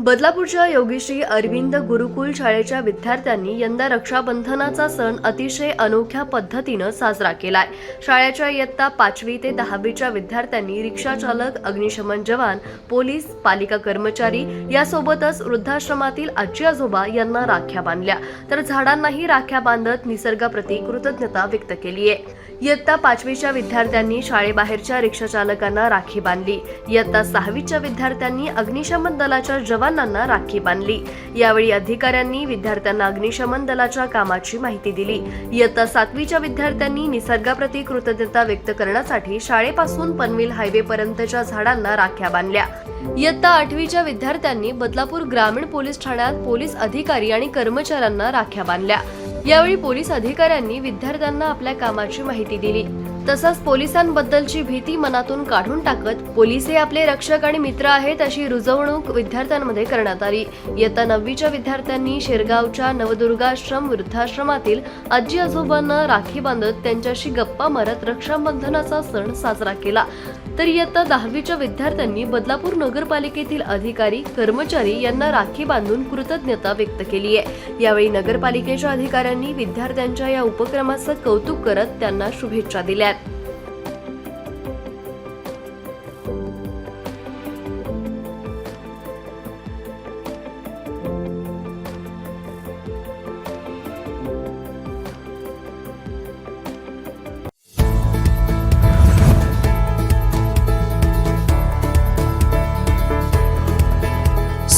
बदलापूरच्या योगीश्री अरविंद गुरुकुल शाळेच्या विद्यार्थ्यांनी यंदा रक्षाबंधनाचा सण अतिशय अनोख्या पद्धतीनं साजरा केलाय. शाळेच्या इयत्ता पाचवी ते दहावीच्या विद्यार्थ्यांनी रिक्षा चालक अग्निशमन जवान पोलीस पालिका कर्मचारी यासोबतच वृद्धाश्रमातील आजी आजोबा यांना राख्या बांधल्या. तर झाडांनाही राख्या बांधत निसर्गाप्रती कृतज्ञता व्यक्त केली आहे. इयत्ता पाचवीच्या विद्यार्थ्यांनी शाळेबाहेरच्या रिक्षा चालकांना राखी बांधली. इयत्ता सहावीच्या विद्यार्थ्यांनी अग्निशमन दलाच्या जवान जवानांना राखी बांधली. यावेळी अधिकाऱ्यांनी विद्यार्थ्यांना अग्निशमन दलाच्या कामाची माहिती दिली. इयत्ता सातवीच्या विद्यार्थ्यांनी निसर्गाप्रती कृतज्ञता व्यक्त करण्यासाठी शाळेपासून पनवेल हायवे पर्यंतच्या झाडांना राख्या बांधल्या. इयत्ता आठवीच्या विद्यार्थ्यांनी बदलापूर ग्रामीण पोलीस ठाण्यात पोलीस अधिकारी आणि कर्मचाऱ्यांना राख्या बांधल्या. यावेळी पोलीस अधिकाऱ्यांनी विद्यार्थ्यांना आपल्या कामाची माहिती दिली. तसंच पोलिसांबद्दलची भीती मनातून काढून टाकत पोलीस हे आपले रक्षक आणि मित्र आहेत अशी रुजवणूक विद्यार्थ्यांमध्ये करण्यात आली. इयत्ता नववीच्या विद्यार्थ्यांनी शेरगावच्या नवदुर्गाश्रम वृद्धाश्रमातील आजी आजोबांना राखी बांधत त्यांच्याशी गप्पा मारत रक्षाबंधनाचा सण साजरा केला. तर इयत्ता दहावीच्या विद्यार्थ्यांनी बदलापूर नगरपालिकेतील अधिकारी कर्मचारी यांना राखी बांधून कृतज्ञता व्यक्त केली आहे. यावेळी नगरपालिकेच्या अधिकाऱ्यांनी विद्यार्थ्यांच्या या उपक्रमाचं कौतुक करत त्यांना शुभेच्छा दिल्यात.